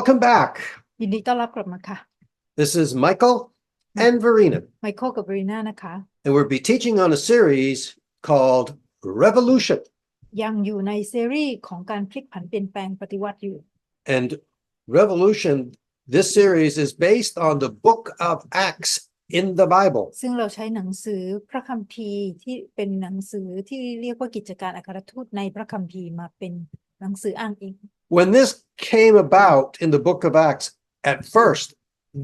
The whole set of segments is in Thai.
Welcome back. ยินดีต้อนรับกลับมาค่ะ This is Michael and Verena, ไมเคิลกับบรีน่านะคะ and we'll be teaching on a series called Revolution. ยังอยู่ในซีรีส์ของการพลิกผันเปลี่ยนแปลงปฏิวัติอยู่ And Revolution, this series is based on the book of Acts in the Bible. ซึ่งเราใช้หนังสือพระคัมภีร์ที่เป็นหนังสือที่เรียกว่ากิจการอัครทูตในพระคัมภีร์มาเป็นหนังสืออ้างอิง When this came about in the book of Acts, at first,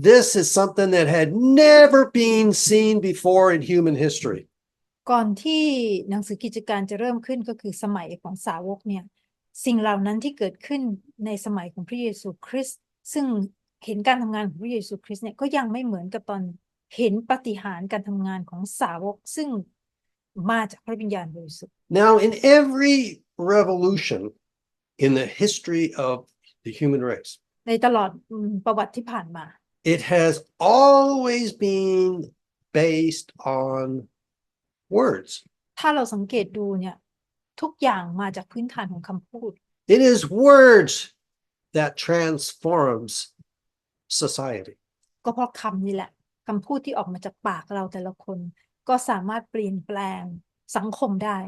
this is something that had never been seen before in human history. ก่อนที่หนังสือกิจการจะเริ่มขึ้นก็คือสมัยของสาวกเนี่ย สิ่งเหล่านั้นที่เกิดขึ้นในสมัยของพระเยซูคริสต์ซึ่งเห็นการทำงานของพระเยซูคริสต์เนี่ยก็ยังไม่เหมือนกับตอนเห็นปาฏิหารย์การทำงานของสาวกซึ่งมาจากพระวิญญาณบริสุทธิ์ Now, in every revolution in the history of the human race, ในตลอดอืมประวัติที่ผ่านมา it has always been based on words. ถ้าเราสังเกตดูเนี่ย ทุกอย่างมาจากพื้นฐานของคำพูด It is words that transforms society. ก็เพราะคำนี้แหละคำพูดที่ออกมาจากปากเราแต่ละคน ก็สามารถเปลี่ยนแปลงสังคมได้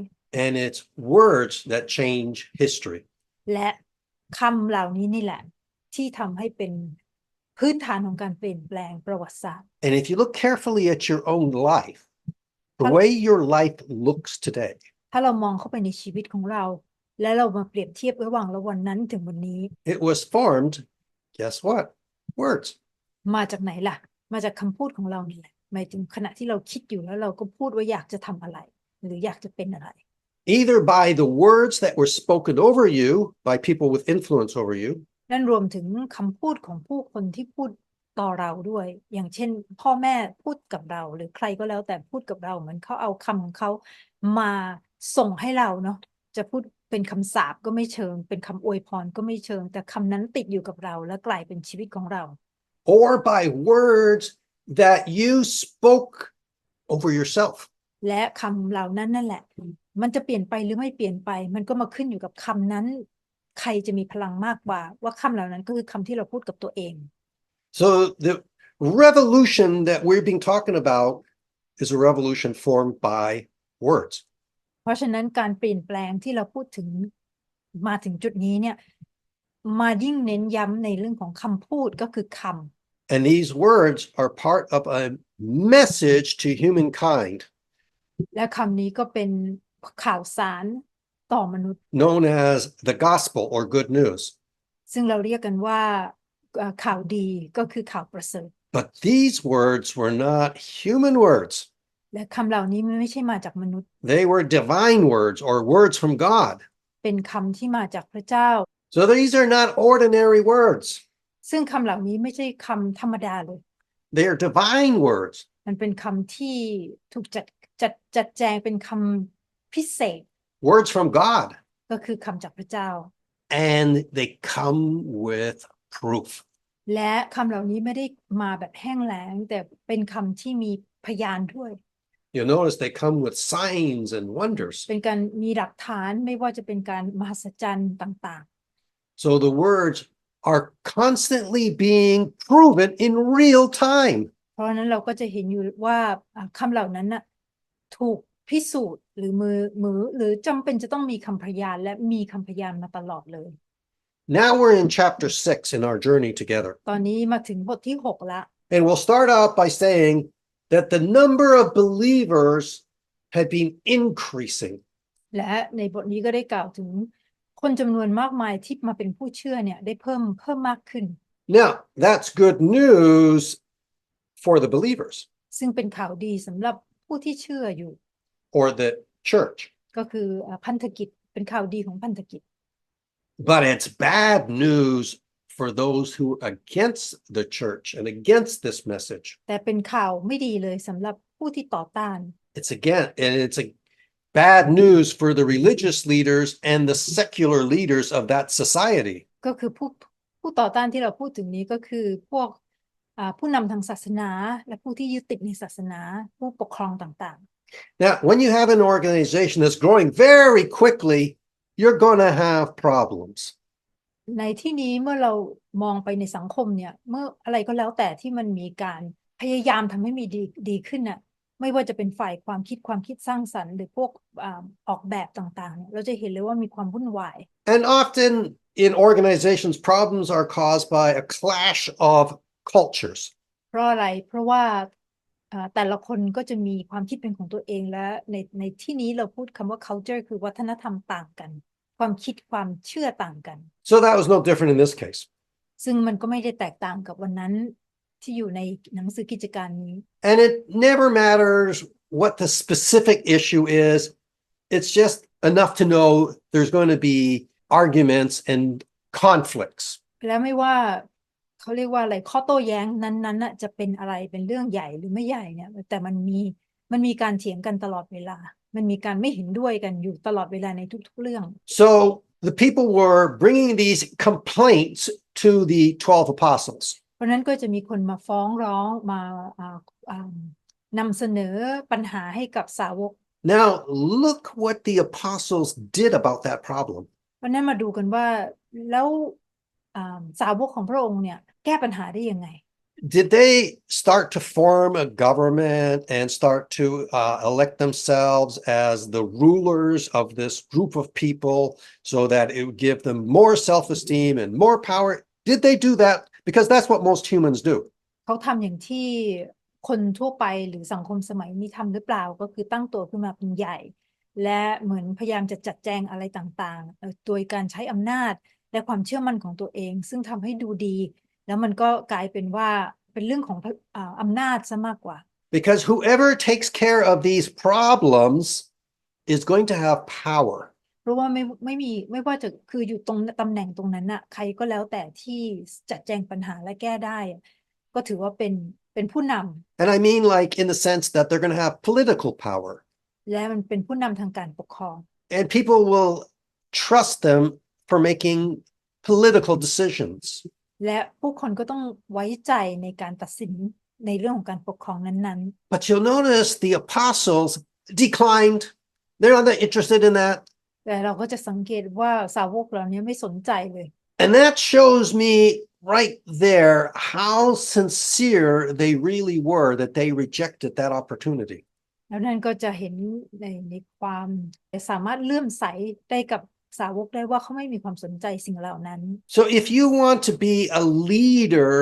And it's words that change history. และคำเหล่านี้นี่แหละ ที่ทำให้เป็นพื้นฐานของการเปลี่ยนแปลงประวัติศาสตร์ And if you look carefully at your own life, the Hello. way your life looks today, ถ้าเรามองเข้าไปในชีวิตของเรา และเรามาเปรียบเทียบระหว่างระวันนั้นถึงวันนี้ it was formed, guess what? Words. มาจากไหนล่ะ มาจากคำพูดของเรานี่แหละหมายถึงขณะที่เราคิดอยู่แล้วเราก็พูดว่าอยากจะทำอะไร หรืออยากจะเป็นอะไร either by the words that were spoken over you by people with influence over you, นั่นรวมถึงคำพูดของผู้คนที่พูดต่อเราด้วย อย่างเช่น พ่อแม่พูดกับเรา หรือใครก็แล้วแต่พูดกับเราเหมือนเขาเอาคำของเขามาส่งให้เราเนาะจะพูดเป็นคำสาปก็ไม่เชิง เป็นคำอวยพรก็ไม่เชิง แต่คำนั้นติดอยู่กับเราและกลายเป็นชีวิตของเรา or by words that you spoke over yourself. และคำเหล่านั้นนั่นแหละ มันจะเปลี่ยนไปหรือไม่เปลี่ยนไป มันก็มาขึ้นอยู่กับคำนั้น ใครจะมีพลังมากกว่า ว่าคำเหล่านั้นก็คือคำที่เราพูดกับตัวเอง So the revolution that we've been talking about is a revolution formed by words. เพราะฉะนั้นการเปลี่ยนแปลงที่เราพูดถึงมาถึงจุดนี้เนี่ยมายิ่งเน้นย้ำในเรื่องของคำพูดก็คือค And these words are part of a message to humankind ำ และคำนี้ก็เป็นข่าวสารต่อมนุษย์ known as the gospel or good news. ซึ่งเราเรียกกันว่าเอ่อข่าวดีก็คือข่าวประเสริฐ But these words were not human words. และคำเหล่านี้มันไม่ใช่มาจากมนุษย์ They were divine words or words from God. เป็นคำที่มาจากพระเจ้า So these are not ordinary words. ซึ่งคำเหล่านี้ไม่ใช่คำธรรมดาเลย They are divine words. มันเป็นคำที่ถูกจัด จัดจัดแจงเป็นคำพิเศษ Words from God. ก็คือคำจากพระเจ้า And they come with proof. และคำเหล่านี้ไม่ได้มาแบบแห้งแล้ง แต่เป็นคำที่มีพยานด้วย You'll notice they come with signs and wonders. เป็นการมีหลักฐานไม่ว่าจะเป็นการมหัศจรรย์ต่าง So the words are constantly being proven in real time. ๆ เพราะฉะนั้นเราก็จะเห็นอยู่ว่าอ่าคำเหล่านั้นน่ะ ถูกพิสูจน์หรือมือมือหรือจำเป็นจะต้องมีคำพยานและมีคำพยานมาตลอดเลย Now we're in chapter six in our journey together. ตอนนี้มาถึงบทที่หกละ And we'll start out by saying that the number of believers had been increasing. และในบทนี้ก็ได้กล่าวถึงคนจำนวนมากมายที่มาเป็นผู้เชื่อเนี่ยได้เพิ่มเพิ่มมากขึ้น Now, that's good news for the believers ซึ่งเป็นข่าวดีสำหรับ ผู้ที่เชื่ออยู่ or the church. ก็คืออ่าพันธกิจเป็นข่าวดีของพันธกิจ But it's bad news for those who are against the church and against this message. แต่เป็นข่าวไม่ดีเลยสำหรับผู้ที่ต่อต้าน It's again, and it's a bad news for the religious leaders and the secular leaders of that society. ก็คือผู้ผู้ต่อต้านที่เราพูดถึงนี้ก็คือพวกอ่า ผู้นำทางศาสนา และผู้ที่ยึดติดในศาสนาผู้ปกครองต่าง Now, when you have an organization that's growing very quickly, you're going to have problems. ๆในที่นี้เมื่อเรามองไปในสังคมเนี่ยเมื่ออะไรก็แล้วแต่ที่มันมีการพยายามทำให้มีดีดีขึ้นน่ะไม่ว่าจะเป็นฝ่ายความคิดความคิดสร้างสรรค์หรือพวกอาออกแบบต่างๆเนี่ยเราจะเห็นเลยว่ามีความวุ่นวาย And often in organizations, problems are caused by a clash of cultures. เพราะอะไร เพราะว่าอ่าแต่ละคนก็จะมีความคิดเป็นของตัวเองและในในที่นี้เราพูดคำว่า culture คือวัฒนธรรมต่างกัน ความคิดความเชื่อต่างกัน So that was no different in this case. ซึ่งมันก็ไม่ได้แตกต่างกับวันนั้นที่อยู่ในหนังสือกิจการนี้ And it never matters what the specific issue is. It's just enough to know there's going to be arguments and conflicts. และไม่ว่า เขาเรียกว่าอะไรข้อโต้แย้งนั้นๆน่ะจะเป็นอะไรเป็นเรื่องใหญ่หรือไม่ใหญ่เนี่ย แต่มันมีมันมีการเถียงกันตลอดเวลา มันมีการไม่เห็นด้วยกันอยู่ตลอดเวลาในทุกๆเรื่อง So the people were bringing these complaints to the 12 apostles. เพราะฉะนั้นก็จะมีคนมาฟ้องร้องมาอ่าอ่านำเสนอปัญหาให้กับสาวก Now, look what the apostles did about that problem. เพราะฉะนั้นมาดูกันว่าแล้วอ่า สาวกของพระองค์เนี่ยแก้ปัญหาได้ยังไง Did they start to form a government and start to uh, elect themselves as the rulers of this group of people so that it would give them more self esteem and more power? Did they do that? Because that's what most humans do. เขาทำอย่างที่คนทั่วไปหรือสังคมสมัยนี้ทำหรือเปล่าก็คือตั้งตัวขึ้นมาเป็นใหญ่ และเหมือนพยายามจะจัดแจงอะไรต่างๆเอ่อโดยการใช้อำนาจ และความเชื่อมั่นของตัวเอง ซึ่งทำให้ดูดี แล้วมันก็กลายเป็นว่าเป็นเรื่องของพระอ่าอำนาจซะมากกว่า Because whoever takes care of these problems is going to have power. เพราะว่าไม่ไม่มีไม่ว่าจะคืออยู่ตรงตำแหน่งตรงนั้นน่ะใครก็แล้วแต่ที่จัดแจงปัญหาและแก้ได้อะก็ถือว่าเป็นเป็นผู้นำ And I mean, like, in the sense that they're going to have political power. และมันเป็นผู้นำทางการปกครอง and people will trust them for making political decisions. และผู้คนก็ต้องไว้ใจในการตัดสินในเรื่องของการปกครองนั้น But you'll notice the apostles declined. They're not that interested in that. ๆ แต่เราก็จะสังเกตว่าสาวกเหล่านี้ไม่สนใจเลย And that shows me right there how sincere they really were that they rejected that opportunity. แล้วนั่นก็จะเห็นในในความสามารถเลื่อมใสได้กับ สาวกได้ว่าเขาไม่มีความสนใจสิ่งเหล่านั้น So if you want to be a leader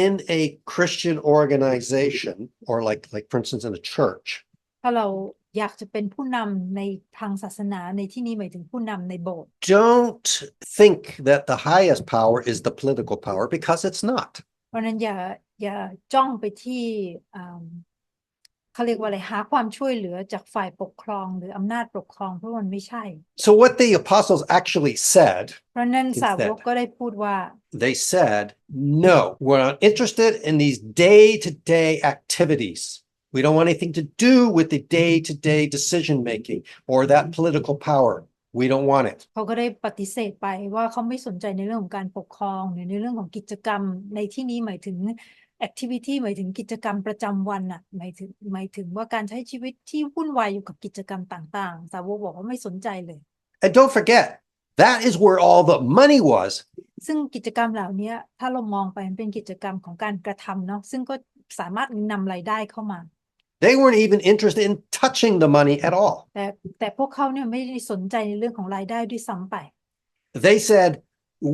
in a Christian organization, or like, like for instance, in a church, ถ้าเราอยากจะเป็นผู้นำในทางศาสนาในที่นี้หมายถึงผู้นำในโบสถ์ don't think that the highest power is the political power because it's not. เพราะฉะนั้นอย่าอย่าจ้องไปที่อ่า เขาเรียกว่าอะไรหาความช่วยเหลือจากฝ่ายปกครองหรืออำนาจปกครองเพราะมันไม่ใช่ So, what the apostles actually said, เพราะฉะนั้นสาวก Instead. ก็ได้พูดว่า they said, no, we're not interested in these day to day activities. We don't want anything to do with the day to day decision making or that political power. We don't want it. เขาก็ได้ปฏิเสธไปว่าเขาไม่สนใจในเรื่องของการปกครองหรือในเรื่องของกิจกรรมในที่นี้หมายถึง activity หมายถึงกิจกรรมประจำวันน่ะหมายถึงหมายถึงว่าการใช้ชีวิตที่วุ่นวายอยู่กับกิจกรรมต่างๆ สาวกบอกว่าไม่สนใจเลย And don't forget, that is where all the money was. ซึ่งกิจกรรมเหล่านี้ถ้าเรามองไปมันเป็นกิจกรรมของการกระทำเนาะซึ่งก็สามารถนำรายได้เข้ามา They weren't even interested in touching the money at all. แต่แต่พวกเขาเนี่ยไม่ได้สนใจในเรื่องของรายได้ด้วยซ้ำไป They said,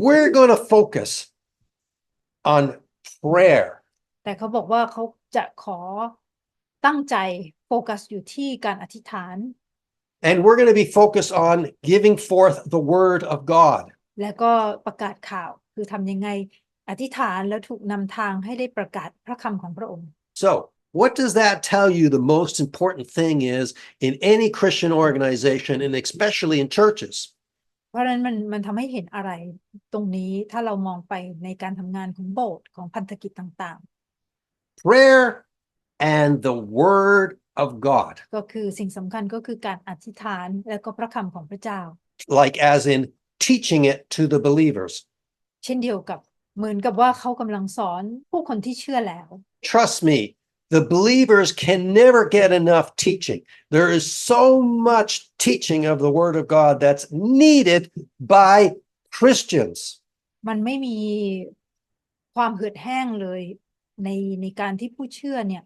we're going to focus on prayer แต่เขาบอกว่าเขาจะขอตั้งใจโฟกัสอยู่ที่การอธิษฐาน and we're going to be focused on giving forth the word of God. แล้วก็ประกาศข่าวคือทำยังไงอธิษฐานแล้วถูกนำทางให้ได้ประกาศพระคำของพระองค์ So, what does that tell you the most important thing is in any Christian organization and especially in churches? เพราะฉะนั้นมันมันทำให้เห็นอะไรตรงนี้ถ้าเรามองไปในการทำงานของโบสถ์ของพันธกิจต่าง Prayer and the word of God, ๆ ก็คือสิ่งสำคัญก็คือการอธิษฐานแล้วก็พระคำของพระเจ้า like as in teaching it to the believers. เช่นเดียวกับเหมือนกับว่าเขากำลังสอนผู้คนที่เชื่อแล้ว Trust me, the believers can never get enough teaching. There is so much teaching of the word of God that's needed by Christians มันไม่มีความเหือดแห้งเลย ในในการที่ผู้เชื่อเนี่ย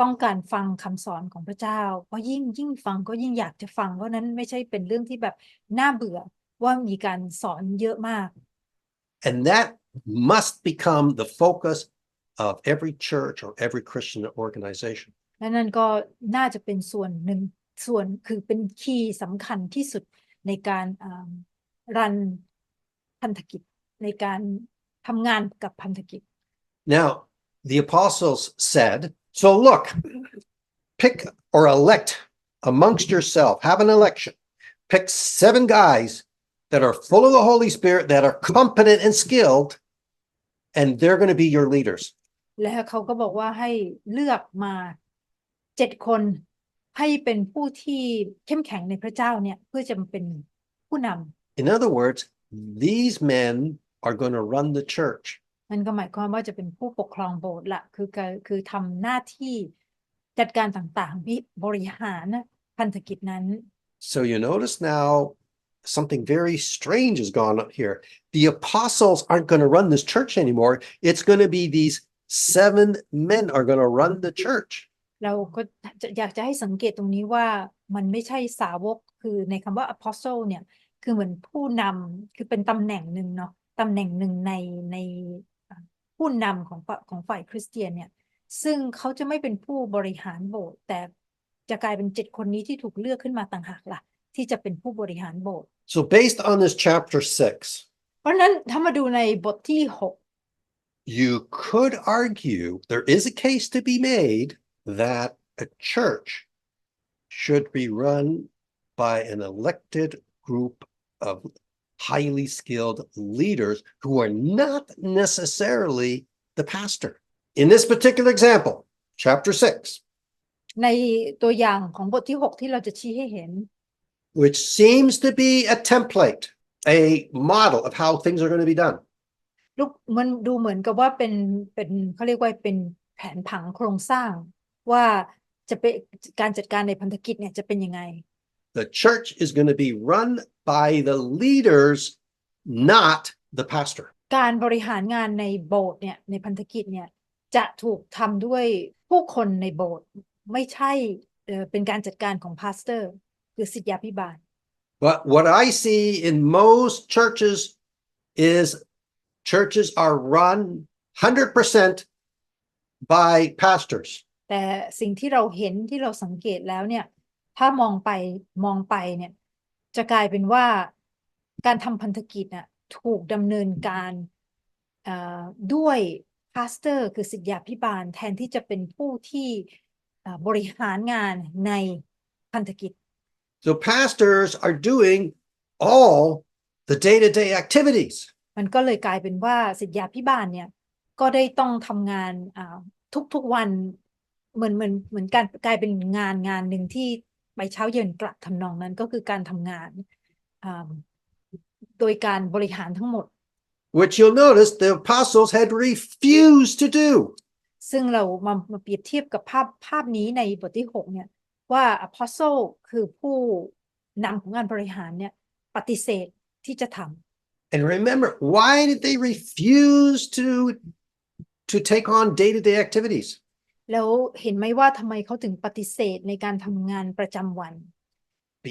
ต้องการฟังคำสอนของพระเจ้า เพราะยิ่งยิ่งฟังก็ยิ่งอยากจะฟัง เพราะนั้นไม่ใช่เป็นเรื่องที่แบบน่าเบื่อว่ามีการสอนเยอะมาก And that must become the focus of every church or every Christian organization. และนั่นก็น่าจะเป็นส่วนหนึ่งส่วนคือเป็นคีย์สำคัญที่สุดในการอ่ารันพันธกิจในการทำงานกับพันธกิจ Now, the apostles said, So look, pick or elect amongst yourself, have an election, pick seven guys that are full of the Holy Spirit, that are competent and skilled, and they're going to be your leaders. และเขาก็บอกว่าให้เลือกมาเจ็ดคนให้เป็นผู้ที่เข้มแข็งในพระเจ้าเนี่ยเพื่อจะมาเป็นผู้น In other words, these men are going to run the church. ำนั่นก็หมายความว่าจะเป็นผู้ปกครองโบสถ์ละคือการคือทำหน้าที่จัดการต่างๆวิบริหารพันธกิจนั้น So you notice now something very strange has gone up here. The apostles aren't going to run this church anymore. It's going to be these seven men are going to run the church. เราก็จะอยากจะให้สังเกตตรงนี้ว่ามันไม่ใช่สาวกคือในคำว่า apostle เนี่ยคือเหมือนผู้นำคือเป็นตำแหน่งหนึ่งเนาะตำแหน่งหนึ่งในในอ่า ผู้นำของฝ่ายของฝ่ายคริสเตียนเนี่ย ซึ่งเขาจะไม่เป็นผู้บริหารโบสถ์แต่จะกลายเป็นเจ็ดคนนี้ที่ถูกเลือกขึ้นมาต่างหากล่ะที่จะเป็นผู้บริหารโบสถ์ So based on this chapter six, เพราะฉะนั้นถ้ามาดูในบทที่หก you could argue there is a case to be made that a church should be run by an elected group of highly skilled leaders who are not necessarily the pastor. In this particular example, chapter six, ในตัวอย่างของบทที่หกที่เราจะชี้ให้เห็น which seems to be a template, a model of how things are going to be done. ลูกมันดูเหมือนกับว่าเป็นเป็นเขาเรียกว่าเป็นแผนผังโครงสร้าง ว่าจะเป็นการจัดการในพันธกิจเนี่ยจะเป็นยังไง The church is going to be run by the leaders, not the pastor. การบริหารงานในโบสถ์เนี่ยในพันธกิจเนี่ยจะถูกทำด้วยผู้คนในโบสถ์ไม่ใช่เอ่อเป็นการจัดการของพาสเตอร์หรือศิษยาภิบาล But what I see in most churches is churches are run 100% by pastors. แต่สิ่งที่เราเห็นที่เราสังเกตแล้วเนี่ย ถ้ามองไปมองไปเนี่ย จะกลายเป็นว่าการทำพันธกิจน่ะถูกดำเนินการเอ่อด้วยพาสเตอร์คือศิษยาภิบาลแทนที่จะเป็นผู้ที่เอ่อบริหารงานในพันธกิจ So pastors are doing all the day-to-day activities. มันก็เลยกลายเป็นว่าศิษยาภิบาลเนี่ยก็ได้ต้องทำงานอ่าทุกๆวันเหมือนเหมือนเหมือนการกลายเป็นงานงานหนึ่งที่ ไปเช้าเย็นกลับทำนองนั้นก็คือการทำงานอ่าโดยการบริหารทั้งหมด which you'll notice the apostles had refused to do. ซึ่งเรามามาเปรียบเทียบกับภาพภาพนี้ในบทที่ 6 เนี่ย ว่า apostle คือผู้นำของงานบริหารเนี่ย ปฏิเสธที่จะท And remember, why did they refuse to, to take on day-to-day activities? ำแล้วเห็นไหมว่าทำไมเขาถึงปฏิเสธในการทำงานประจำวัน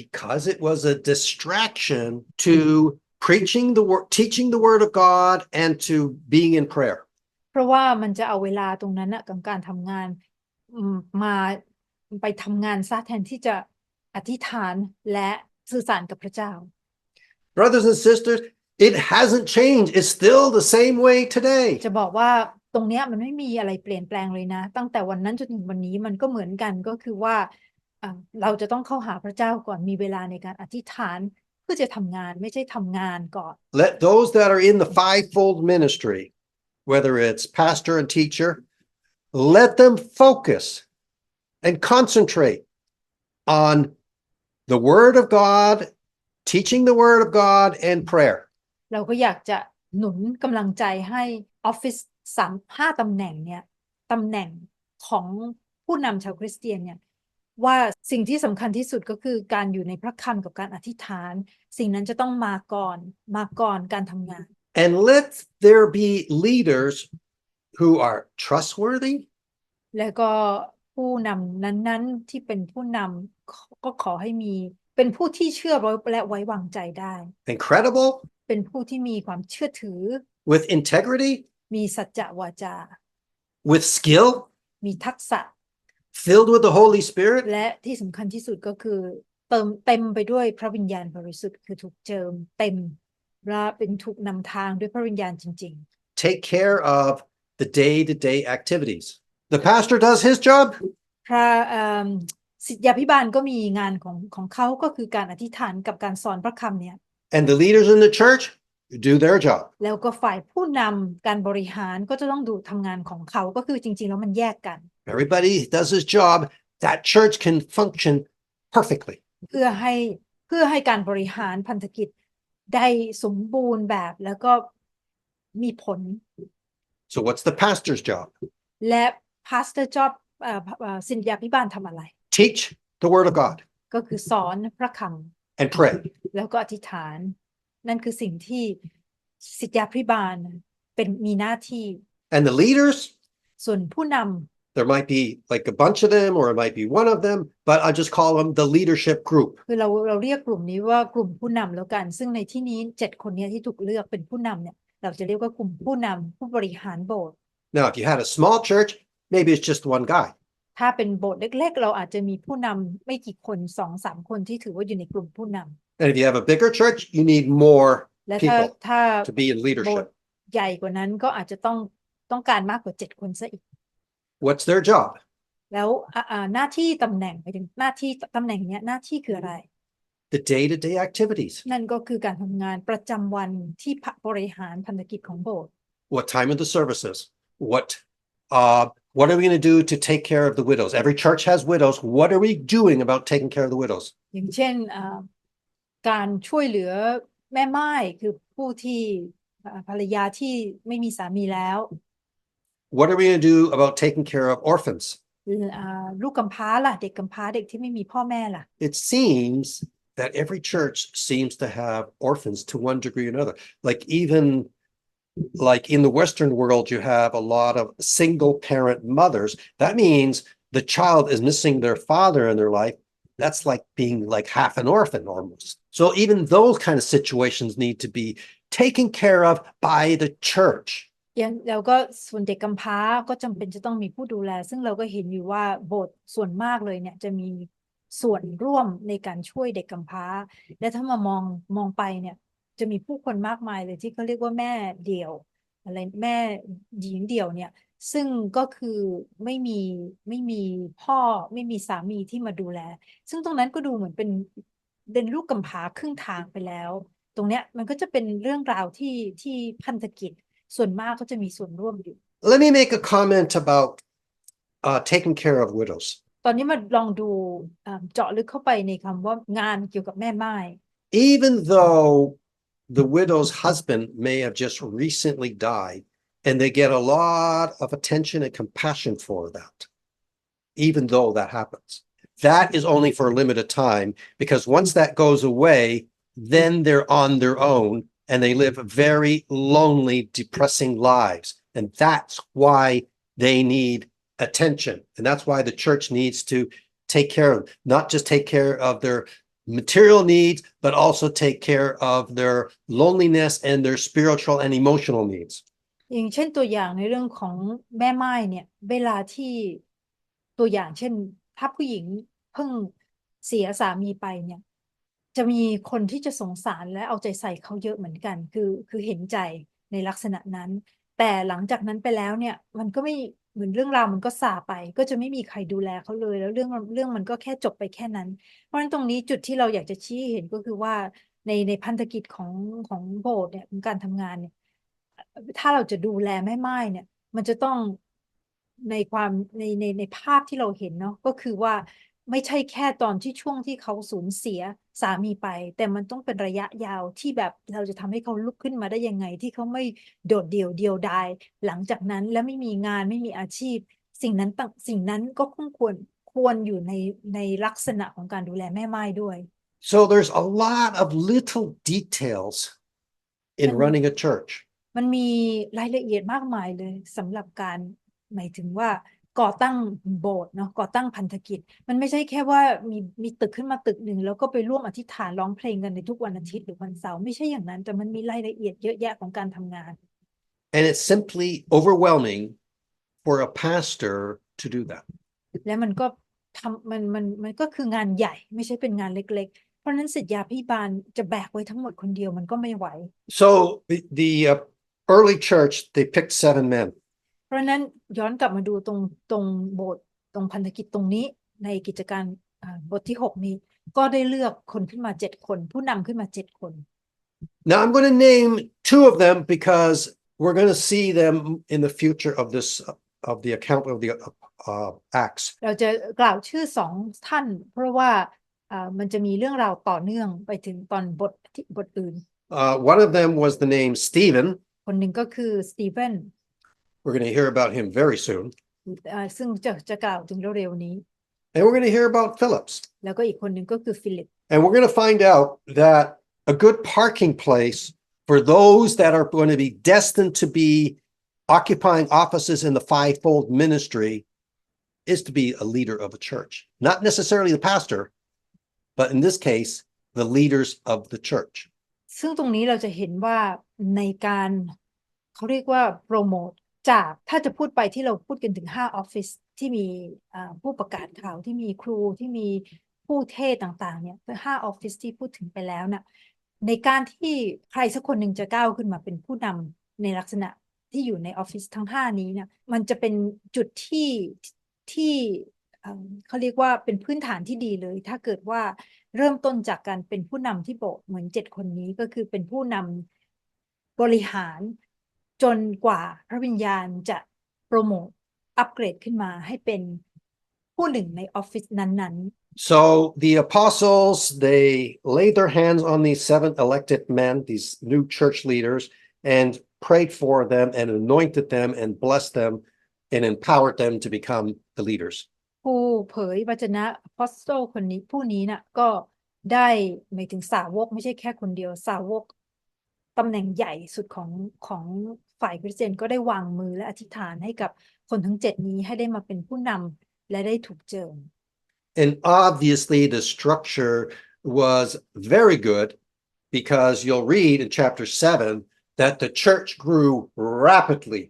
Because it was a distraction to preaching the word, teaching the word of God and to being in prayer. เพราะว่ามันจะเอาเวลาตรงนั้นนะกับการทำงานอืมมาไปทำงานซะแทนที่จะอธิษฐานและสื่อสารกับพระเจ้า Brothers and sisters, it hasn't changed. It's still the same way today. จะบอกว่า ตรงเนี้ยมันไม่มีอะไรเปลี่ยนแปลงเลยนะ ตั้งแต่วันนั้นจนถึงวันนี้มันก็เหมือนกันก็คือว่าอ่าเราจะต้องเข้าหาพระเจ้าก่อนมีเวลาในการอธิษฐานเพื่อจะทำงานไม่ใช่ทำงานก่อน Let those that are in the fivefold ministry, whether it's pastor and teacher, let them focus and concentrate on the word of God, teaching the word of God and prayer. เราก็อยากจะหนุนกำลังใจให้ออฟฟิศ สามห้าตำแหน่งเนี่ยตำแหน่งของผู้นำชาวคริสเตียนเนี่ยว่าสิ่งที่สำคัญที่สุดก็คือการอยู่ในพระคำกับการอธิษฐาน สิ่งนั้นจะต้องมาก่อนมาก่อนการทำงาน And let there be leaders who are trustworthy, แล้วก็ผู้นำนั้นๆที่เป็นผู้นำขอก็ขอให้มีเป็นผู้ที่เชื่อและไว้วางใจได้ and credible, เป็นผู้ที่มีความเชื่อถือ with integrity, มีสัจจะวาจา with skill, มีทักษะ filled with the Holy Spirit, และที่สำคัญที่สุดก็คือ เติมเต็มไปด้วยพระวิญญาณบริสุทธิ์คือถูกเจิมเต็มและเป็นถูกนำทางด้วยพระวิญญาณจริง take care of the day to day activities. The pastor does his job, ๆพระเอิ่มศิษยาภิบาลก็มีงานของของเขาก็คือการอธิษฐานกับการสอนพระคำเนี่ย and the leaders in the church do their job. แล้วก็ฝ่ายผู้นำการบริหารก็จะต้องดูทำงานของเขาก็คือจริง ๆ แล้วมันแยกกัน Everybody does his job. That church can function perfectly. เพื่อให้เพื่อให้การบริหารพันธกิจได้สมบูรณ์แบบแล้วก็มีผล So, what's the pastor's job? และพาสเตอร์จอบศิษยาภิบาลทำอะไร Teach the word of God ก็คือสอนพระค and pray. ำแล้วก็อธิษฐาน นั่นคือสิ่งที่ศิษยาภิบาลเป็นมีหน้าที่ And the leaders, ส่วนผู้น there might be like a bunch of them or it might be one of them, but I just call them the leadership group. ำคือเราเราเรียกกลุ่มนี้ว่ากลุ่มผู้นำแล้วกัน ซึ่งในที่นี้เจ็ดคนเนี้ที่ถูกเลือกเป็นผู้นำเนี่ย เราจะเรียกว่ากลุ่มผู้นำผู้บริหารโบสถ์ Now, if you had a small church, maybe it's just one guy. ถ้าเป็นโบสถ์เล็ก ๆ เราอาจจะมีผู้นำไม่กี่คนสองสามคนที่ถือว่าอยู่ในกลุ่มผู้น And if you have a bigger church, you need more ำและถ้า people ถ้า to be in โบส leadership. ถ์ใหญ่กว่านั้นก็อาจจะต้องต้องการมากกว่าเจ็ดคนซะอีก What's their job? แล้วอ่าอ่าหน้าที่ตำแหน่งหมายถึงหน้าที่ตำแหน่งเนี้ยหน้าที่คืออะไร The day to day activities. นั่นก็คือการทำงานประจำวันที่พระบริหารพันธกิจของโบสถ์ What time of the services? What uh what are we going to do to take care of the widows? Every church has widows. What are we doing about taking care of the widows? อย่างเช่นอ่า การช่วยเหลือแม่ไม้คือผู้ที่อ่าภรรยาที่ไม่มีสามีแล้ว What are we going to do about taking care of orphans? อ่าลูกกำพร้าล่ะ เด็กกำพร้าเด็กที่ไม่มีพ่อแม่ล่ะ It seems that every church seems to have orphans to one degree or another. Like even like in the Western world, you have a lot of single parent mothers. That means the child is missing their father in their life. That's like being like half an orphan almost. So even those kind of situations need to be taken care of by the church. ย่างเราก็ส่วนเด็กกำพร้าก็จำเป็นจะต้องมีผู้ดูแล ซึ่งเราก็เห็นอยู่ว่าโบสถ์ส่วนมากเลยเนี่ยจะมีส่วนร่วมในการช่วยเด็กกำพร้า และถ้ามามองมองไปเนี่ยจะมีผู้คนมากมายเลยที่เขาเรียกว่าแม่เดี่ยวอะไรแม่หญิงเดี่ยวเนี่ยซึ่งก็คือไม่มีไม่มีพ่อไม่มีสามีที่มาดูแล ซึ่งตรงนั้นก็ดูเหมือนเป็น เป็นลูกกำพร้าครึ่งทางไปแล้ว ตรงเนี้ยมันก็จะเป็นเรื่องราวที่ที่พันธกิจส่วนมากก็จะมีส่วนร่วมอยู่ Let me make a comment about uh, taking care of widows. ตอนนี้มาลองดูเอ่อเจาะลึกเข้าไปในคำว่างานเกี่ยวกับแม่ไม้ even though the widow's husband may have just recently died and they get a lot of attention and compassion for that, even though that happens. That is only for a limited time because once that goes away, then they're on their own and they live very lonely, depressing lives. And that's why they need attention. And that's why the church needs to take care of, not just take care of their material needs, but also take care of their loneliness and their spiritual and emotional needs. อย่างเช่นตัวอย่างในเรื่องของแม่ไม้เนี่ยเวลาที่ตัวอย่างเช่น ถ้าผู้หญิงเพิ่งเสียสามีไปเนี่ย จะมีคนที่จะสงสารและเอาใจใส่เขาเยอะเหมือนกัน คือคือเห็นใจในลักษณะนั้น แต่หลังจากนั้นไปแล้วเนี่ยมันก็ไม่เหมือนเรื่องราวมันก็ซาไป ก็จะไม่มีใครดูแลเขาเลย แล้วเรื่องเรื่องมันก็แค่จบไปแค่นั้น เพราะฉะนั้นตรงนี้จุดที่เราอยากจะชี้เห็นก็คือว่าในในพันธกิจของของโบสถ์เนี่ยของการทำงานเนี่ยถ้าเราจะดูแลแม่ไม้เนี่ย มันจะต้อง ในความในในในภาพที่เราเห็นเนาะก็คือว่าไม่ใช่แค่ตอนที่ช่วงที่เขาสูญเสียสามีไป แต่มันต้องเป็นระยะยาวที่แบบเราจะทำให้เขาลุกขึ้นมาได้ยังไง ที่เขาไม่โดดเดี่ยวเดียวดายหลังจากนั้นแล้วไม่มีงานไม่มีอาชีพ สิ่งนั้นต่างสิ่งนั้นก็คงควรควรอยู่ในในลักษณะของการดูแลแม่ไม้ด้วย So there's a lot of little details in And- running a church. มันมีรายละเอียดมากมายเลยสำหรับการ หมายถึงว่าก่อตั้งโบสถ์เนาะก่อตั้งพันธกิจ มันไม่ใช่แค่ว่ามีมีตึกขึ้นมาตึกหนึ่ง แล้วก็ไปร่วมอธิษฐานร้องเพลงกันในทุกวันอาทิตย์หรือวันเสาร์ไม่ใช่อย่างนั้น แต่มันมีรายละเอียดเยอะแยะของการทำงาน And it's simply overwhelming for a pastor to do that. และมันก็ทำมันมันมันก็คืองานใหญ่ไม่ใช่เป็นงานเล็ก ๆ เพราะฉะนั้นศิษยาพิบาลจะแบกไว้ทั้งหมดคนเดียวมันก็ไม่ไหว So the, the uh, early church, they picked seven men. เพราะฉะนั้นย้อนกลับมาดูตรงตรงโบสถ์ตรงพันธกิจตรงนี้ในกิจการอ่าบทที่หกนี้ ก็ได้เลือกคนขึ้นมาเจ็ดคน ผู้นำขึ้นมาเจ็ดคน Now I'm going to name two of them because we're going to see them in the future of this, uh, of the account of the uh, Acts. เราจะกล่าวชื่อสองท่าน เพราะว่าอ่ามันจะมีเรื่องราวต่อเนื่องไปถึงตอนบทที่บทอื่น Uh, one of them was the name Stephen. คนหนึ่งก็คือสตีเฟน We're going to hear about him very soon. อ่าซึ่งจะจะกล่าวถึงเร็วๆนี้ And we're going to hear about Phillips. แล้วก็อีกคนหนึ่งก็คือฟิลิป And we're going to find out that a good parking place for those that are going to be destined to be occupying offices in the fivefold ministry is to be a leader of a church. Not necessarily the pastor, but in this case, the leaders of the church. ซึ่งตรงนี้เราจะเห็นว่าในการเขาเรียกว่าโปรโมท จากถ้าจะพูดไปที่เราพูดกันถึงห้าออฟฟิศที่มีผู้ประกาศข่าวที่มีครูที่มีผู้เทศต่างๆเนี่ยห้าออฟฟิศที่พูดถึงไปแล้วน่ะในการที่ใครสักคนหนึ่งจะก้าวขึ้นมาเป็นผู้นำในลักษณะที่อยู่ในออฟฟิศทั้งห้านี้เนี่ยมันจะเป็นจุดที่ที่เขาเรียกว่าเป็นพื้นฐานที่ดีเลย ถ้าเกิดว่าเริ่มต้นจากการเป็นผู้นำที่โบเหมือนเจ็ดคนนี้ก็คือเป็นผู้นำบริหาร จนกว่าพระวิญญาณจะโปรโมทอัปเกรดขึ้นมาให้เป็นผู้หนึ่งในออฟฟิศนั้น So the apostles, they laid their hands on these seven elected men, these new church leaders, and prayed for them and anointed them and blessed them and empowered them to become the leaders. ๆผู้เผยวจนะอพอสโตลคนนี้ผู้นี้น่ะก็ได้หมายถึงสาวกไม่ใช่แค่คนเดียวสาวก ตำแหน่งใหญ่สุดของของฝ่ายคริสเตียนก็ได้วางมือและอธิษฐานให้กับคนทั้งเจ็ดนี้ให้ได้มาเป็นผู้นำและได้ถูกเจิม And obviously, the structure was very good because you'll read in chapter seven that the church grew rapidly.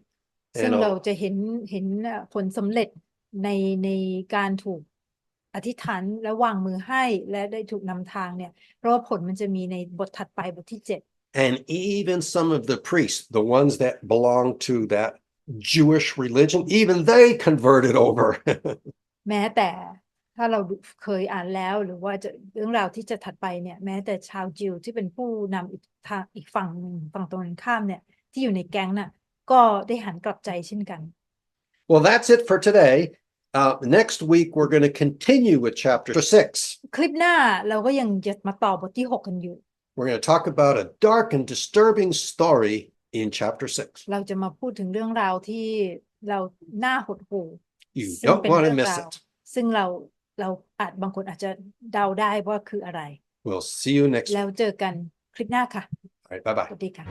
ซึ่ง And เรา uh, จะเห็นเห็นเอ่อผลสำเร็จในในการถูกอธิษฐานและวางมือให้และได้ถูกนำทางเนี่ยเพราะว่าผลมันจะมีในบทถัดไปบทที่เจ็ด and even some of the priests, the ones that belonged to that Jewish religion, even they converted over. แม้แต่ถ้าเราดูเคยอ่านแล้วหรือว่าจะเรื่องราวที่จะถัดไปเนี่ย แม้แต่ชาวจิวที่เป็นผู้นำอีกทางอีกฝั่งหนึ่งฝั่งตรงกันข้ามเนี่ย ที่อยู่ในแก๊งน่ะ ก็ได้หันกลับใจเช่นกัน well, that's it for today. Uh, next week, we're going to continue with chapter six. คลิปหน้าเราก็ยังจะมาต่อบทที่หกกันอยู่ We're going to talk about a dark and disturbing story in chapter six. เราจะมาพูดถึงเรื่องราวที่เราหน้าหดหู่ You ซึ่ง don't เป็น want เรื่ to อง miss ราว it. ซึ่งเราเราอาจบางคนอาจจะเดาได้ว่าคืออะไร We'll see you next. แล้วเจอกันคลิปหน้าค่ะ All right, bye ส bye. วัสดีค่ะ